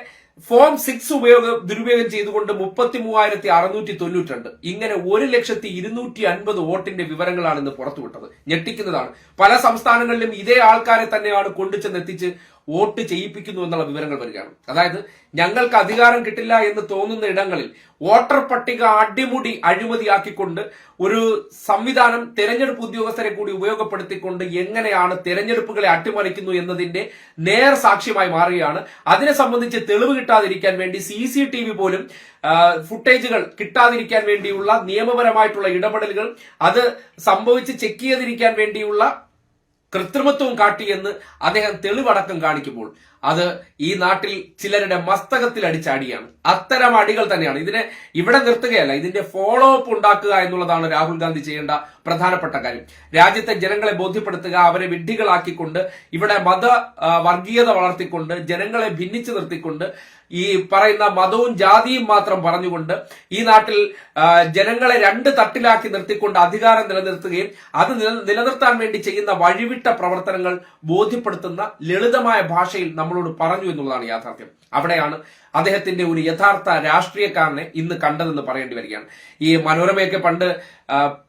ഫോം സിക്സ് ഉപയോഗ ദുരുപയോഗം ചെയ്തുകൊണ്ട് മുപ്പത്തി മൂവായിരത്തി അറുന്നൂറ്റി തൊണ്ണൂറ്റിരണ്ട്. ഇങ്ങനെ ഒരു ലക്ഷത്തി ഇരുന്നൂറ്റി അൻപത് വോട്ടിന്റെ വിവരങ്ങളാണ് ഇന്ന് പുറത്തുവിട്ടത്. ഞെട്ടിക്കുന്നതാണ്. പല സംസ്ഥാനങ്ങളിലും ഇതേ ആൾക്കാരെ തന്നെയാണ് കൊണ്ടുചെന്ന് എത്തിച്ച് വോട്ട് ചെയ്യിപ്പിക്കുന്നു എന്നുള്ള വിവരങ്ങൾ വരികയാണ്. അതായത് ഞങ്ങൾക്ക് അധികാരം കിട്ടില്ല എന്ന് തോന്നുന്ന ഇടങ്ങളിൽ വോട്ടർ പട്ടിക അടിമുടി അഴിമതിയാക്കിക്കൊണ്ട് ഒരു സംവിധാനം തെരഞ്ഞെടുപ്പ് ഉദ്യോഗസ്ഥരെ കൂടി ഉപയോഗപ്പെടുത്തിക്കൊണ്ട് എങ്ങനെയാണ് തെരഞ്ഞെടുപ്പുകളെ അട്ടിമറിക്കുന്നു എന്നതിന്റെ നേർ സാക്ഷ്യമായി മാറുകയാണ്. അതിനെ സംബന്ധിച്ച് തെളിവ് കിട്ടാതിരിക്കാൻ വേണ്ടി സി സി ടി വി പോലും ഫുട്ടേജുകൾ കിട്ടാതിരിക്കാൻ വേണ്ടിയുള്ള നിയമപരമായിട്ടുള്ള ഇടപെടലുകൾ അത് സംഭവിച്ച് ചെക്ക് ചെയ്തിരിക്കാൻ വേണ്ടിയുള്ള കൃത്രിമത്വം കാട്ടിയെന്ന് അദ്ദേഹം തെളിവടക്കം കാണിക്കുമ്പോൾ അത് ഈ നാട്ടിൽ ചിലരുടെ മസ്തകത്തിൽ അടിച്ചാടിയാണ്. അത്തരം അടികൾ തന്നെയാണ്. ഇതിനെ ഇവിടെ നിർത്തുകയല്ല ഇതിന്റെ ഫോളോ അപ്പ് ഉണ്ടാക്കുക എന്നുള്ളതാണ് രാഹുൽ ഗാന്ധി ചെയ്യേണ്ട പ്രധാനപ്പെട്ട കാര്യം. രാജ്യത്തെ ജനങ്ങളെ ബോധ്യപ്പെടുത്തുക അവരെ വിഡ്ഢികളാക്കിക്കൊണ്ട് ഇവിടെ മത വർഗീയത വളർത്തിക്കൊണ്ട് ജനങ്ങളെ ഭിന്നിച്ചു നിർത്തിക്കൊണ്ട് ഈ പറയുന്ന മതവും ജാതിയും മാത്രം പറഞ്ഞുകൊണ്ട് ഈ നാട്ടിൽ ജനങ്ങളെ രണ്ട് തട്ടിലാക്കി നിർത്തിക്കൊണ്ട് അധികാരം നിലനിർത്തുകയും അത് നിലനിർത്താൻ വേണ്ടി ചെയ്യുന്ന വഴിവിട്ട പ്രവർത്തനങ്ങൾ ബോധ്യപ്പെടുത്തുന്ന ലളിതമായ ഭാഷയിൽ നമ്മളോട് പറഞ്ഞു എന്നുള്ളതാണ് യാഥാർത്ഥ്യം. അവിടെയാണ് അദ്ദേഹത്തിന്റെ ഒരു യഥാർത്ഥ രാഷ്ട്രീയക്കാരനെ ഇന്ന് കണ്ടതെന്ന് പറയേണ്ടി വരികയാണ്. ഈ മനോരമയൊക്കെ പണ്ട്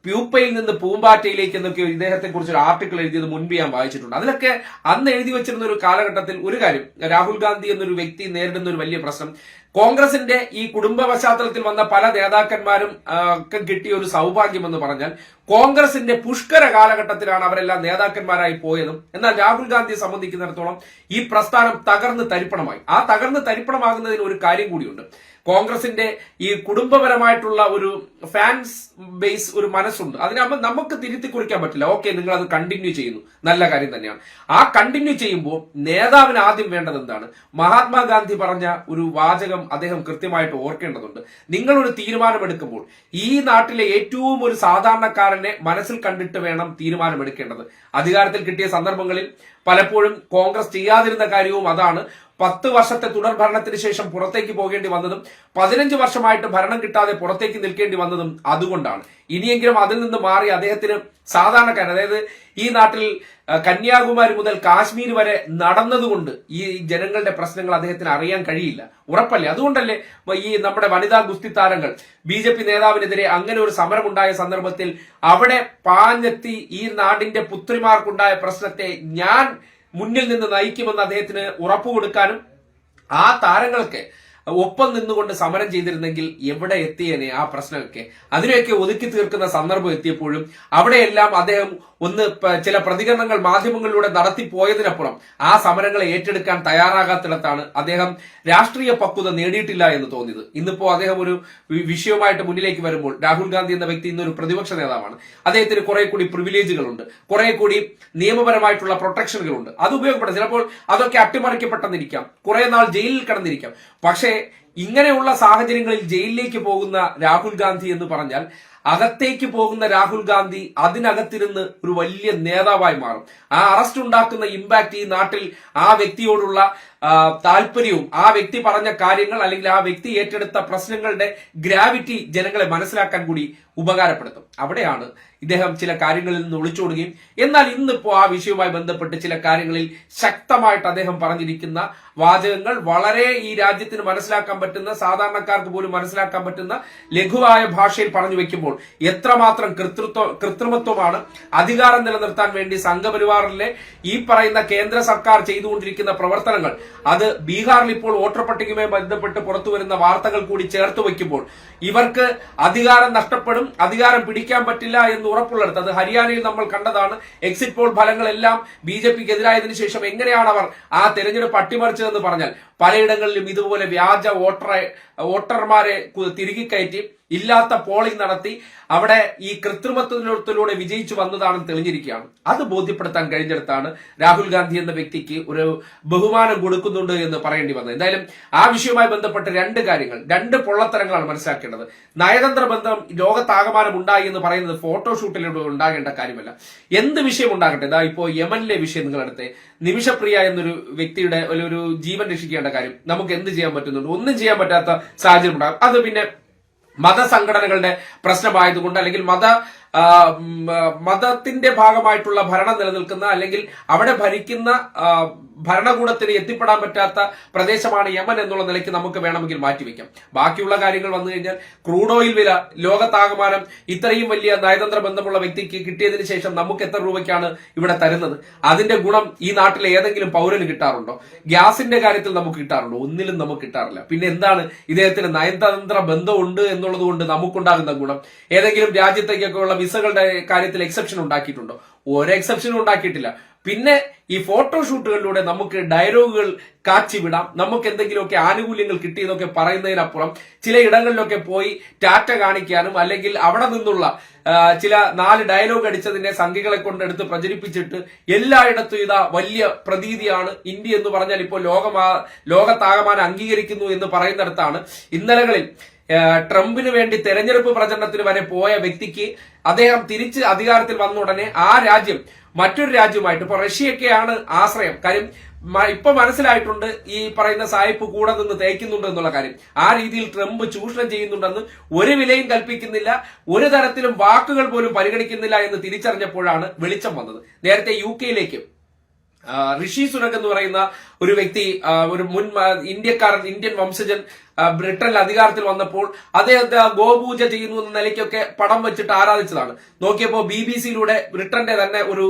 പ്യൂപ്പയിൽ നിന്ന് പൂമ്പാറ്റയിലേക്ക് എന്നൊക്കെ ഇദ്ദേഹത്തെ കുറിച്ച് ഒരു ആർട്ടിക്കിൾ എഴുതിയത് മുൻപ് ഞാൻ വായിച്ചിട്ടുണ്ട്. അതിലൊക്കെ അന്ന് എഴുതി വെച്ചിരുന്ന ഒരു കാലഘട്ടത്തിൽ ഒരു കാര്യം രാഹുൽ ഗാന്ധി എന്നൊരു വ്യക്തി നേരിടുന്ന ഒരു വലിയ പ്രശ്നം കോൺഗ്രസിന്റെ ഈ കുടുംബ പശ്ചാത്തലത്തിൽ വന്ന പല നേതാക്കന്മാരും ഒക്കെ കിട്ടിയ ഒരു സൗഭാഗ്യം എന്ന് പറഞ്ഞാൽ കോൺഗ്രസിന്റെ പുഷ്കര കാലഘട്ടത്തിലാണ് അവരെല്ലാം നേതാക്കന്മാരായി പോയതും. എന്നാൽ രാഹുൽ ഗാന്ധിയെ സംബന്ധിക്കുന്നിടത്തോളം ഈ പ്രസ്ഥാനം തകർന്ന് തരിപ്പണമായി. ആ തകർന്ന് തരിപ്പണമാകുന്നതിന് ഒരു കാര്യം കൂടിയുണ്ട്. കോൺഗ്രസിന്റെ ഈ കുടുംബപരമായിട്ടുള്ള ഒരു ഫാൻസ് ബേസ് ഒരു മനസ്സുണ്ട്. അതിനാകുമ്പോൾ നമുക്ക് തിരുത്തി കുറിക്കാൻ പറ്റില്ല. ഓക്കെ നിങ്ങൾ അത് കണ്ടിന്യൂ ചെയ്യുന്നു. നല്ല കാര്യം തന്നെയാണ്. ആ കണ്ടിന്യൂ ചെയ്യുമ്പോൾ നേതാവിന് ആദ്യം വേണ്ടത് എന്താണ്? മഹാത്മാഗാന്ധി പറഞ്ഞ ഒരു വാചകം അദ്ദേഹം കൃത്യമായിട്ട് ഓർക്കേണ്ടതുണ്ട്. നിങ്ങളൊരു തീരുമാനമെടുക്കുമ്പോൾ ഈ നാട്ടിലെ ഏറ്റവും ഒരു സാധാരണക്കാരനെ മനസ്സിൽ കണ്ടിട്ട് വേണം തീരുമാനമെടുക്കേണ്ടത്. അധികാരത്തിൽ കിട്ടിയ സന്ദർഭങ്ങളിൽ പലപ്പോഴും കോൺഗ്രസ് ചെയ്യാതിരുന്ന കാര്യവും അതാണ്. പത്ത് വർഷത്തെ തുടർ ഭരണത്തിന് ശേഷം പുറത്തേക്ക് പോകേണ്ടി വന്നതും പതിനഞ്ച് വർഷമായിട്ട് ഭരണം കിട്ടാതെ പുറത്തേക്ക് നിൽക്കേണ്ടി വന്നതും അതുകൊണ്ടാണ്. ഇനിയെങ്കിലും അതിൽ നിന്ന് മാറി അദ്ദേഹത്തിന് സാധാരണക്കാരൻ അതായത് ഈ നാട്ടിൽ കന്യാകുമാരി മുതൽ കാശ്മീർ വരെ നടന്നതുകൊണ്ട് ഈ ജനങ്ങളുടെ പ്രശ്നങ്ങൾ അദ്ദേഹത്തിന് അറിയാൻ കഴിയില്ല. ഉറപ്പല്ലേ? അതുകൊണ്ടല്ലേ ഈ നമ്മുടെ വനിതാ ഗുസ്തി താരങ്ങൾ ബി ജെ പി നേതാവിനെതിരെ അങ്ങനെ ഒരു സമരമുണ്ടായ സന്ദർഭത്തിൽ അവിടെ പാഞ്ഞെത്തി ഈ നാടിന്റെ പുത്രിമാർക്കുണ്ടായ പ്രശ്നത്തെ ഞാൻ മുന്നിൽ നിന്ന് നയിക്കുമെന്ന് അദ്ദേഹത്തിന് ഉറപ്പു കൊടുക്കാനും ആ താരങ്ങൾക്ക് ഒപ്പം നിന്നുകൊണ്ട് സമരം ചെയ്തിരുന്നെങ്കിൽ എവിടെ എത്തിയേനെ ആ പ്രശ്നമൊക്കെ. അതിനെയൊക്കെ ഒതുക്കി തീർക്കുന്ന സന്ദർഭം എത്തിയപ്പോഴും അവിടെയെല്ലാം അദ്ദേഹം ഒന്ന് ചില പ്രതികരണങ്ങൾ മാധ്യമങ്ങളിലൂടെ നടത്തിപ്പോയതിനപ്പുറം ആ സമരങ്ങളെ ഏറ്റെടുക്കാൻ തയ്യാറാകാത്തിടത്താണ് അദ്ദേഹം രാഷ്ട്രീയ പക്വത നേടിയിട്ടില്ല എന്ന് തോന്നിയത്. ഇന്നിപ്പോ അദ്ദേഹം ഒരു വിഷയവുമായിട്ട് മുന്നിലേക്ക് വരുമ്പോൾ രാഹുൽ ഗാന്ധി എന്ന വ്യക്തി ഇന്നൊരു പ്രതിപക്ഷ നേതാവാണ്. അദ്ദേഹത്തിന് കുറെ കൂടി പ്രിവിലേജുകളുണ്ട് കുറെ കൂടി നിയമപരമായിട്ടുള്ള പ്രൊട്ടക്ഷനുകളുണ്ട് അത് ഉപയോഗപ്പെടും. ചിലപ്പോൾ അതൊക്കെ അട്ടിമറിക്കപ്പെട്ടെന്നിരിക്കാം. കുറെ നാൾ ജയിലിൽ കിടന്നിരിക്കാം. പക്ഷേ ഇങ്ങനെയുള്ള സാഹചര്യങ്ങളിൽ ജയിലിലേക്ക് പോകുന്ന രാഹുൽ ഗാന്ധി എന്ന് പറഞ്ഞാൽ അകത്തേക്ക് പോകുന്ന രാഹുൽ ഗാന്ധി അതിനകത്തിരുന്ന് ഒരു വലിയ നേതാവായി മാറും. ആ അറസ്റ്റ് ഉണ്ടാക്കുന്ന ഇമ്പാക്ട് ഈ നാട്ടിൽ ആ വ്യക്തിയോടുള്ള താല്പര്യവും ആ വ്യക്തി പറഞ്ഞ കാര്യങ്ങൾ അല്ലെങ്കിൽ ആ വ്യക്തി ഏറ്റെടുത്ത പ്രശ്നങ്ങളുടെ ഗ്രാവിറ്റി ജനങ്ങളെ മനസ്സിലാക്കാൻ കൂടി ഉപകാരപ്പെടുത്തും. അവിടെയാണ് ഇദ്ദേഹം ചില കാര്യങ്ങളിൽ നിന്ന് ഒളിച്ചോടുകയും എന്നാൽ ഇന്നിപ്പോ ആ വിഷയവുമായി ബന്ധപ്പെട്ട് ചില കാര്യങ്ങളിൽ ശക്തമായിട്ട് അദ്ദേഹം പറഞ്ഞിരിക്കുന്ന വാചകങ്ങൾ വളരെ ഈ രാജ്യത്തിന് മനസ്സിലാക്കാൻ പറ്റുന്ന സാധാരണക്കാർക്ക് പോലും മനസ്സിലാക്കാൻ പറ്റുന്ന ലഘുവായ ഭാഷയിൽ പറഞ്ഞു വെക്കുമ്പോൾ എത്രമാത്രം കൃത്രിത്വ കൃത്രിമത്വമാണ് അധികാരം നിലനിർത്താൻ വേണ്ടി സംഘപരിവാറിലെ ഈ പറയുന്ന കേന്ദ്ര സർക്കാർ ചെയ്തുകൊണ്ടിരിക്കുന്ന പ്രവർത്തനങ്ങൾ അത് ബീഹാറിൽ ഇപ്പോൾ വോട്ടർ പട്ടികയുമായി ബന്ധപ്പെട്ട് പുറത്തു വരുന്ന വാർത്തകൾ കൂടി ചേർത്ത് വയ്ക്കുമ്പോൾ ഇവർക്ക് അധികാരം നഷ്ടപ്പെടും അധികാരം പിടിക്കാൻ പറ്റില്ല എന്ന് ഉറപ്പുള്ളിടത്ത് അത് ഹരിയാനയിൽ നമ്മൾ കണ്ടതാണ്. എക്സിറ്റ് പോൾ ഫലങ്ങളെല്ലാം ബി ജെ പിക്ക് എതിരായതിനു ശേഷം എങ്ങനെയാണ് അവർ ആ തെരഞ്ഞെടുപ്പ് അട്ടിമറിച്ചതെന്ന് പറഞ്ഞാൽ പലയിടങ്ങളിലും ഇതുപോലെ വ്യാജ വോട്ടറെ വോട്ടർമാരെ തിരികെ കയറ്റി ഇല്ലാത്ത പോളിംഗ് നടത്തി അവിടെ ഈ കൃത്രിമത്വത്തിലൂടെ വിജയിച്ചു വന്നതാണെന്ന് തെളിഞ്ഞിരിക്കുകയാണ്. അത് ബോധ്യപ്പെടുത്താൻ കഴിഞ്ഞിടത്താണ് രാഹുൽ ഗാന്ധി എന്ന വ്യക്തിക്ക് ഒരു ബഹുമാനം കൊടുക്കുന്നുണ്ട് എന്ന് പറയേണ്ടി വന്നത്. എന്തായാലും ആ വിഷയവുമായി ബന്ധപ്പെട്ട് രണ്ട് കാര്യങ്ങൾ രണ്ട് പൊള്ളത്തരങ്ങളാണ് മനസ്സിലാക്കേണ്ടത്. നയതന്ത്ര ബന്ധം ലോകത്താകമാനം ഉണ്ടായി എന്ന് പറയുന്നത് ഫോട്ടോഷൂട്ടിലൂടെ ഉണ്ടാകേണ്ട കാര്യമല്ല. എന്ത് വിഷയം ഉണ്ടാകട്ടെ ഇതാ ഇപ്പോ യമനിലെ വിഷയം നിങ്ങളെടുത്തെ നിമിഷപ്രിയ എന്നൊരു വ്യക്തിയുടെ ഒരു ജീവൻ രക്ഷിക്കേണ്ട കാര്യം നമുക്ക് എന്ത് ചെയ്യാൻ പറ്റുന്നുണ്ട്? ഒന്നും ചെയ്യാൻ പറ്റാത്ത സാഹചര്യം ഉണ്ടാകും അത് പിന്നെ മതസംഘടനകളുടെ പ്രശ്നമായതുകൊണ്ട് അല്ലെങ്കിൽ മത മതത്തിന്റെ ഭാഗമായിട്ടുള്ള ഭരണം നിലനിൽക്കുന്ന അല്ലെങ്കിൽ അവിടെ ഭരിക്കുന്ന ഭരണകൂടത്തിന് എത്തിപ്പെടാൻ പറ്റാത്ത പ്രദേശമാണ് യമൻ എന്നുള്ള നിലയ്ക്ക് നമുക്ക് വേണമെങ്കിൽ മാറ്റിവെക്കാം. ബാക്കിയുള്ള കാര്യങ്ങൾ വന്നു കഴിഞ്ഞാൽ ക്രൂഡ് ഓയിൽ വില ലോകത്താകമാനം ഇത്രയും വലിയ നയതന്ത്ര ബന്ധമുള്ള വ്യക്തിക്ക് കിട്ടിയതിനു ശേഷം നമുക്ക് എത്ര രൂപയ്ക്കാണ് ഇവിടെ തരുന്നത്? അതിന്റെ ഗുണം ഈ നാട്ടിലെ ഏതെങ്കിലും പൗരന് കിട്ടാറുണ്ടോ? ഗ്യാസിന്റെ കാര്യത്തിൽ നമുക്ക് കിട്ടാറുണ്ടോ? ഒന്നിലും നമുക്ക് കിട്ടാറില്ല. പിന്നെ എന്താണ് ഇദ്ദേഹത്തിന് നയതന്ത്ര ബന്ധമുണ്ട് എന്നുള്ളത് കൊണ്ട് നമുക്കുണ്ടാകുന്ന ഗുണം? ഏതെങ്കിലും രാജ്യത്തേക്കൊക്കെ ഉള്ള വിസകളുടെ കാര്യത്തിൽ എക്സെപ്ഷൻ ഉണ്ടാക്കിയിട്ടുണ്ടോ? ഒരു എക്സെപ്ഷനും ഉണ്ടാക്കിയിട്ടില്ല. പിന്നെ ഈ ഫോട്ടോഷൂട്ടുകളിലൂടെ നമുക്ക് ഡയലോഗുകൾ കാച്ചിവിടാം. നമുക്ക് എന്തെങ്കിലുമൊക്കെ ആനുകൂല്യങ്ങൾ കിട്ടിയെന്നൊക്കെ പറയുന്നതിനപ്പുറം ചില ഇടങ്ങളിലൊക്കെ പോയി ടാറ്റ കാണിക്കാനും അല്ലെങ്കിൽ അവിടെ നിന്നുള്ള ചില നാല് ഡയലോഗ് അടിച്ചതിനെ സംഖ്യകളെ കൊണ്ടെടുത്ത് പ്രചരിപ്പിച്ചിട്ട് എല്ലായിടത്തും ഇതാ വലിയ പ്രതീതിയാണ്. ഇന്ത്യ എന്ന് പറഞ്ഞാൽ ഇപ്പോൾ ലോകമാ ലോകത്താകമാനം അംഗീകരിക്കുന്നു എന്ന് പറയുന്നിടത്താണ്. ഇന്നലകളിൽ ട്രംപിന് വേണ്ടി തെരഞ്ഞെടുപ്പ് പ്രചരണത്തിന് വരെ പോയ വ്യക്തിക്ക് അദ്ദേഹം തിരിച്ച് അധികാരത്തിൽ വന്ന ഉടനെ ആ രാജ്യം മറ്റൊരു രാജ്യമായിട്ട് ഇപ്പൊ റഷ്യയൊക്കെയാണ് ആശ്രയം. കാര്യം ഇപ്പൊ മനസ്സിലായിട്ടുണ്ട് ഈ പറയുന്ന സായിപ്പ് കൂടെ നിന്ന് തേക്കുന്നുണ്ട് എന്നുള്ള കാര്യം. ആ രീതിയിൽ ട്രംപ് ചൂഷണം ചെയ്യുന്നുണ്ടെന്ന് ഒരു വിലയും കൽപ്പിക്കുന്നില്ല ഒരു തരത്തിലും വാക്കുകൾ പോലും പരിഗണിക്കുന്നില്ല എന്ന് തിരിച്ചറിഞ്ഞപ്പോഴാണ് വെളിച്ചം വന്നത്. നേരത്തെ യു കെയിലേക്ക് ഋഷി സുനക് എന്ന് പറയുന്ന ഒരു വ്യക്തി ഒരു മുൻ ഇന്ത്യക്കാരൻ ഇന്ത്യൻ വംശജൻ ബ്രിട്ടനിൽ അധികാരത്തിൽ വന്നപ്പോൾ അദ്ദേഹത്തെ ഗോപൂജ ചെയ്യുന്നു എന്ന നിലയ്ക്കൊക്കെ പടം വെച്ചിട്ട് ആരാധിച്ചതാണ്. നോക്കിയപ്പോൾ ബി ബി സിയിലൂടെ ബ്രിട്ടന്റെ തന്നെ ഒരു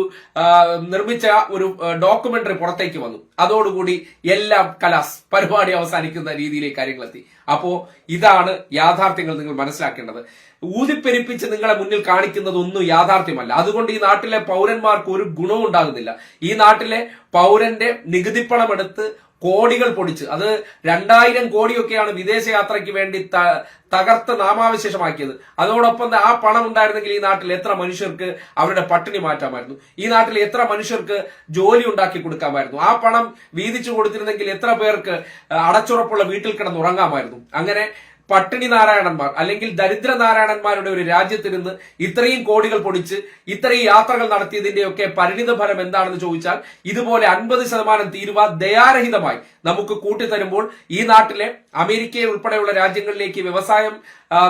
നിർമ്മിച്ച ഒരു ഡോക്യുമെന്ററി പുറത്തേക്ക് വന്നു. അതോടുകൂടി എല്ലാം കലാസ് പരിപാടി അവസാനിക്കുന്ന രീതിയിലേക്ക് കാര്യങ്ങളെത്തി അപ്പോ ഇതാണ് യാഥാർത്ഥ്യങ്ങൾ നിങ്ങൾ മനസ്സിലാക്കേണ്ടത്. ഊതിപ്പെരിപ്പിച്ച് നിങ്ങളെ മുന്നിൽ കാണിക്കുന്നത് ഒന്നും യാഥാർത്ഥ്യമല്ല. അതുകൊണ്ട് ഈ നാട്ടിലെ പൗരന്മാർക്ക് ഒരു ഗുണവും ഉണ്ടാകുന്നില്ല. ഈ നാട്ടിലെ പൗരന്റെ നികുതിപ്പണം എടുത്ത് കോടികൾ പൊടിച്ച് അത് രണ്ടായിരം കോടിയൊക്കെയാണ് വിദേശയാത്രയ്ക്ക് വേണ്ടി തകർത്ത് നാമാവശേഷമാക്കിയത്. അതോടൊപ്പം ആ പണം ഉണ്ടായിരുന്നെങ്കിൽ ഈ നാട്ടിൽ എത്ര മനുഷ്യർക്ക് അവരുടെ പട്ടിണി മാറ്റാമായിരുന്നു. ഈ നാട്ടിൽ എത്ര മനുഷ്യർക്ക് ജോലി ഉണ്ടാക്കി കൊടുക്കാമായിരുന്നു. ആ പണം വീതിച്ചു കൊടുത്തിരുന്നെങ്കിൽ എത്ര പേർക്ക് അടച്ചുറപ്പുള്ള വീട്ടിൽ കിടന്നുറങ്ങാമായിരുന്നു. അങ്ങനെ പട്ടിണി നാരായണന്മാർ അല്ലെങ്കിൽ ദരിദ്ര നാരായണന്മാരുടെ ഒരു രാജ്യത്ത് നിന്ന് ഇത്രയും കോടികൾ പൊടിച്ച് ഇത്രയും യാത്രകൾ നടത്തിയതിന്റെയൊക്കെ പരിണിത ഫലം എന്താണെന്ന് ചോദിച്ചാൽ ഇതുപോലെ അൻപത് ശതമാനം തീരുവ ദയാരഹിതമായി നമുക്ക് കൂട്ടിത്തരുമ്പോൾ ഈ നാട്ടിലെ അമേരിക്കയെ ഉൾപ്പെടെയുള്ള രാജ്യങ്ങളിലേക്ക് വ്യവസായം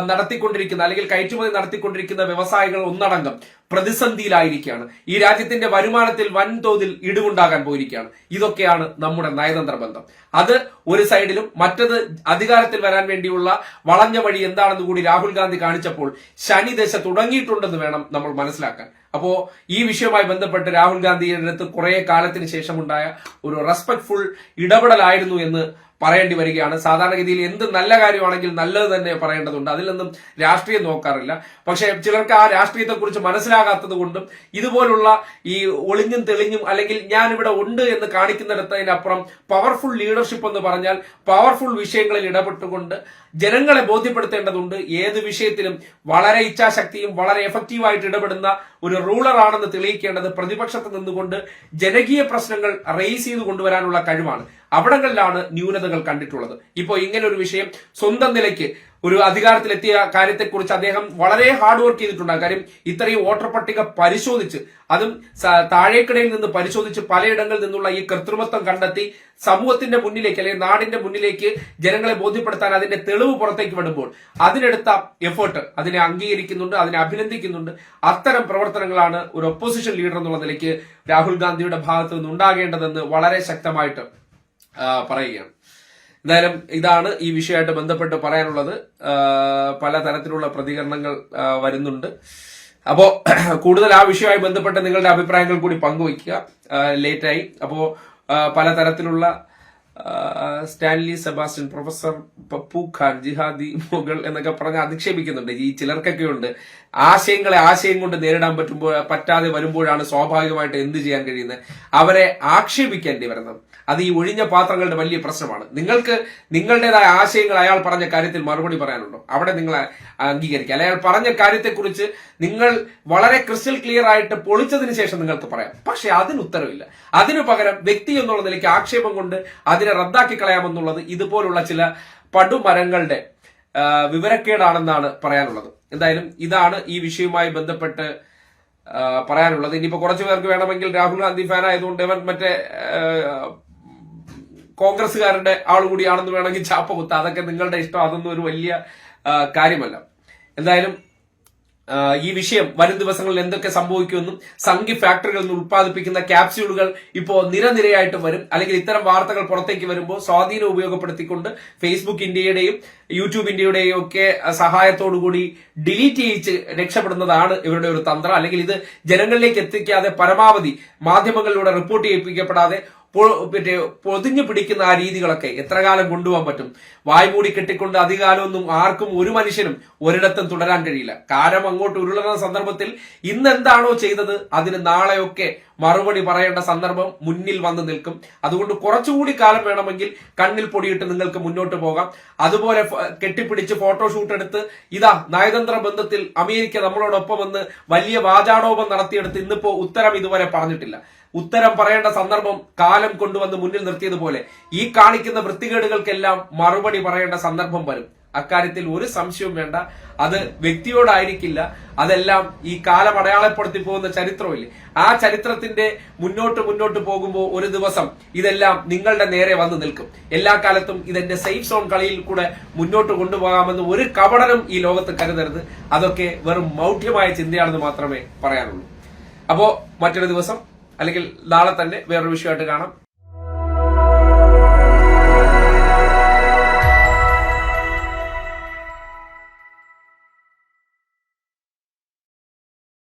നടത്തിക്കൊണ്ടിരിക്കുന്ന അല്ലെങ്കിൽ കയറ്റുമതി നടത്തിക്കൊണ്ടിരിക്കുന്ന വ്യവസായികൾ ഒന്നടങ്കം പ്രതിസന്ധിയിലായിരിക്കുകയാണ്. ഈ രാജ്യത്തിന്റെ വരുമാനത്തിൽ വൻതോതിൽ ഇടിവുണ്ടാകാൻ പോയിരിക്കുകയാണ്. ഇതൊക്കെയാണ് നമ്മുടെ നയതന്ത്ര ബന്ധം. അത് ഒരു സൈഡിലും മറ്റത് അധികാരത്തിൽ വരാൻ വേണ്ടിയുള്ള വളഞ്ഞ വഴി എന്താണെന്ന് കൂടി രാഹുൽ ഗാന്ധി കാണിച്ചപ്പോൾ ശനി ദശ തുടങ്ങിയിട്ടുണ്ടെന്ന് വേണം നമ്മൾ മനസ്സിലാക്കാൻ. അപ്പോ ഈ വിഷയവുമായി ബന്ധപ്പെട്ട് രാഹുൽ ഗാന്ധിയുടെ അടുത്ത് കുറെ കാലത്തിന് ശേഷമുണ്ടായ ഒരു റെസ്പെക്ട്ഫുൾ ഇടപെടലായിരുന്നു എന്ന് പറയേണ്ടി വരികയാണ്. സാധാരണഗതിയിൽ എന്ത് നല്ല കാര്യമാണെങ്കിൽ നല്ലത് തന്നെ പറയേണ്ടതുണ്ട്. അതിൽ നിന്നും രാഷ്ട്രീയം നോക്കാറില്ല. പക്ഷെ ചിലർക്ക് ആ രാഷ്ട്രീയത്തെക്കുറിച്ച് മനസ്സിലാകാത്തത് കൊണ്ടും ഇതുപോലുള്ള ഈ ഒളിഞ്ഞും തെളിഞ്ഞും അല്ലെങ്കിൽ ഞാൻ ഇവിടെ ഉണ്ട് എന്ന് കാണിക്കുന്നിടത്തതിനപ്പുറം പവർഫുൾ ലീഡർഷിപ്പ് എന്ന് പറഞ്ഞാൽ പവർഫുൾ വിഷയങ്ങളിൽ ഇടപെട്ടുകൊണ്ട് ജനങ്ങളെ ബോധ്യപ്പെടുത്തേണ്ടതുണ്ട്. ഏത് വിഷയത്തിലും വളരെ ഇച്ഛാശക്തിയും വളരെ എഫക്റ്റീവായിട്ട് ഇടപെടുന്ന ഒരു റൂളറാണെന്ന് തെളിയിക്കേണ്ടത് പ്രതിപക്ഷത്ത് നിന്നുകൊണ്ട് ജനകീയ പ്രശ്നങ്ങൾ റേസ് ചെയ്ത് കൊണ്ടുവരാനുള്ള കഴിവാണ്. അവിടങ്ങളിലാണ് ന്യൂനതകൾ കണ്ടിട്ടുള്ളത്. ഇപ്പോൾ ഇങ്ങനെ ഒരു വിഷയം സ്വന്തം നിലയ്ക്ക് ഒരു അധികാരത്തിലെത്തിയ കാര്യത്തെക്കുറിച്ച് അദ്ദേഹം വളരെ ഹാർഡ് വർക്ക് ചെയ്തിട്ടുണ്ടാകും കാര്യം ഇത്രയും വോട്ടർ പട്ടിക പരിശോധിച്ച് അതും താഴേക്കിടയിൽ നിന്ന് പരിശോധിച്ച് പലയിടങ്ങളിൽ നിന്നുള്ള ഈ കൃത്രിമത്വം കണ്ടെത്തി സമൂഹത്തിന്റെ മുന്നിലേക്ക് അല്ലെങ്കിൽ നാടിന്റെ മുന്നിലേക്ക് ജനങ്ങളെ ബോധ്യപ്പെടുത്താൻ അതിന്റെ തെളിവ് പുറത്തേക്ക് വിടുമ്പോൾ അതിനെടുത്ത എഫേർട്ട് അതിനെ അംഗീകരിക്കുന്നുണ്ട് അതിനെ അഭിനന്ദിക്കുന്നുണ്ട്. അത്തരം പ്രവർത്തനങ്ങളാണ് ഒരു ഒപ്പോസിഷൻ ലീഡർ എന്നുള്ള നിലയ്ക്ക് രാഹുൽ ഗാന്ധിയുടെ ഭാഗത്തു നിന്ന് ഉണ്ടാകേണ്ടതെന്ന് വളരെ ശക്തമായിട്ട് പറയുകയാണ്. എന്തായാലും ഇതാണ് ഈ വിഷയമായിട്ട് ബന്ധപ്പെട്ട് പറയാനുള്ളത്. പല തരത്തിലുള്ള പ്രതികരണങ്ങൾ വരുന്നുണ്ട്. അപ്പോ കൂടുതൽ ആ വിഷയവുമായി ബന്ധപ്പെട്ട് നിങ്ങളുടെ അഭിപ്രായങ്ങൾ കൂടി പങ്കുവയ്ക്കുക. ലേറ്റായി. അപ്പോ പല പലതരത്തിലുള്ള Stanley Sebastian professor Pappu Khan ജിഹാദി മുഗൾ എന്നൊക്കെ പറഞ്ഞ് അധിക്ഷേപിക്കുന്നുണ്ട്. ഈ ചിലർക്കൊക്കെ ഉണ്ട്. ആശയങ്ങളെ ആശയം കൊണ്ട് നേരിടാൻ പറ്റുമ്പോൾ പറ്റാതെ വരുമ്പോഴാണ് സ്വാഭാവികമായിട്ട് എന്ത് ചെയ്യാൻ കഴിയുന്നത്? അവരെ ആക്ഷേപിക്കേണ്ടി വരുന്നത് അത് ഈ ഒഴിഞ്ഞ പാത്രങ്ങളുടെ വലിയ പ്രശ്നമാണ്. നിങ്ങൾക്ക് നിങ്ങളുടേതായ ആശയങ്ങൾ അയാൾ പറഞ്ഞ കാര്യത്തിൽ മറുപടി പറയാനുണ്ടോ? അവിടെ നിങ്ങൾ അംഗീകരിക്കുക അല്ലെ അയാൾ പറഞ്ഞ കാര്യത്തെക്കുറിച്ച് നിങ്ങൾ വളരെ ക്രിസ്റ്റൽ ക്ലിയർ ആയിട്ട് പൊളിച്ചതിന് ശേഷം നിങ്ങൾക്ക് പറയാം. പക്ഷെ അതിന് ഉത്തരവില്ല. അതിനു പകരം വ്യക്തി എന്നുള്ള നിലയ്ക്ക് ആക്ഷേപം കൊണ്ട് അതിനെ റദ്ദാക്കി കളയാമെന്നുള്ളത് ഇതുപോലുള്ള ചില പടുമരങ്ങളുടെ വിവരക്കേടാണെന്നാണ് പറയാനുള്ളത്. എന്തായാലും ഇതാണ് ഈ വിഷയവുമായി ബന്ധപ്പെട്ട് പറയാനുള്ളത്. ഇനിയിപ്പോ കുറച്ചു പേർക്ക് വേണമെങ്കിൽ രാഹുൽ ഗാന്ധി ഫാൻ ആയതുകൊണ്ട് ഇവൻ മറ്റേ കോൺഗ്രസ്സുകാരുടെ ആളുകൂടിയാണെന്ന് വേണമെങ്കിൽ ചാപ്പ കുത്ത. അതൊക്കെ നിങ്ങളുടെ ഇഷ്ടം. അതൊന്നും ഒരു വലിയ കാര്യമല്ല. എന്തായാലും ഈ വിഷയം വരും ദിവസങ്ങളിൽ എന്തൊക്കെ സംഭവിക്കുമെന്നും സംഘി ഫാക്ടറികളിൽ നിന്ന് ഉത്പാദിപ്പിക്കുന്ന ക്യാപ്സ്യൂളുകൾ ഇപ്പോൾ നിരനിരയായിട്ട് വരും. അല്ലെങ്കിൽ ഇത്തരം വാർത്തകൾ പുറത്തേക്ക് വരുമ്പോൾ സ്വാധീനം ഉപയോഗപ്പെടുത്തിക്കൊണ്ട് ഫേസ്ബുക്ക് ഇന്ത്യയുടെയും യൂട്യൂബ് ഇന്ത്യയുടെയും ഒക്കെ സഹായത്തോടുകൂടി ഡിലീറ്റ് ചെയ്യിച്ച് രക്ഷപ്പെടുന്നതാണ് ഇവരുടെ ഒരു തന്ത്രം. അല്ലെങ്കിൽ ഇത് ജനങ്ങളിലേക്ക് എത്തിക്കാതെ പരമാവധി മാധ്യമങ്ങളിലൂടെ റിപ്പോർട്ട് ചെയ്യിപ്പിക്കപ്പെടാതെ പൊ- മറ്റേ പൊതിഞ്ഞു പിടിക്കുന്ന ആ രീതികളൊക്കെ എത്ര കാലം കൊണ്ടുപോകാൻ പറ്റും? വായ്മൂടി കെട്ടിക്കൊണ്ട് അധികാലമൊന്നും ആർക്കും ഒരു മനുഷ്യനും ഒരിടത്തും തുടരാൻ കഴിയില്ല. കാലം അങ്ങോട്ട് ഉരുളുന്ന സന്ദർഭത്തിൽ ഇന്ന് എന്താണോ ചെയ്തത് അതിന് നാളെയൊക്കെ മറുപടി പറയേണ്ട സന്ദർഭം മുന്നിൽ വന്ന് നിൽക്കും. അതുകൊണ്ട് കുറച്ചുകൂടി കാലം വേണമെങ്കിൽ കണ്ണിൽ പൊടിയിട്ട് നിങ്ങൾക്ക് മുന്നോട്ട് പോകാം. അതുപോലെ കെട്ടിപ്പിടിച്ച് കെട്ടിപ്പിടിച്ച് ഫോട്ടോഷൂട്ട് എടുത്ത് ഇതാ നയതന്ത്ര ബന്ധത്തിൽ അമേരിക്ക നമ്മളോടൊപ്പം എന്ന് വലിയ വാചാടോപം നടത്തിയെടുത്ത് ഇന്നിപ്പോ ഉത്തരം ഇതുവരെ പറഞ്ഞിട്ടില്ല. ഉത്തരം പറയേണ്ട സന്ദർഭം കാലം കൊണ്ടുവന്ന് മുന്നിൽ നിർത്തിയതുപോലെ ഈ കാണിക്കുന്ന വൃത്തികേടുകൾക്കെല്ലാം മറുപടി പറയേണ്ട സന്ദർഭം വരും. അക്കാര്യത്തിൽ ഒരു സംശയവും വേണ്ട. അത് വ്യക്തിയോടായിരിക്കില്ല. അതെല്ലാം ഈ കാലം അടയാളപ്പെടുത്തി പോകുന്ന ചരിത്രമില്ലേ? ആ ചരിത്രത്തിന്റെ മുന്നോട്ട് മുന്നോട്ട് പോകുമ്പോൾ ഒരു ദിവസം ഇതെല്ലാം നിങ്ങളുടെ നേരെ വന്ന് നിൽക്കും. എല്ലാ കാലത്തും ഇതെന്റെ സേഫ് സോൺ കളിയിൽ കൂടെ മുന്നോട്ട് കൊണ്ടുപോകാമെന്ന് ഒരു കപടനും ഈ ലോകത്ത് കരുതരുത്. അതൊക്കെ വെറും മൗഢ്യമായ ചിന്തയാണെന്ന് മാത്രമേ പറയാനുള്ളൂ. അപ്പോ മറ്റൊരു ദിവസം അല്ലെങ്കിൽ നാളെ തന്നെ വേറൊരു വിഷയമായിട്ട് കാണാം.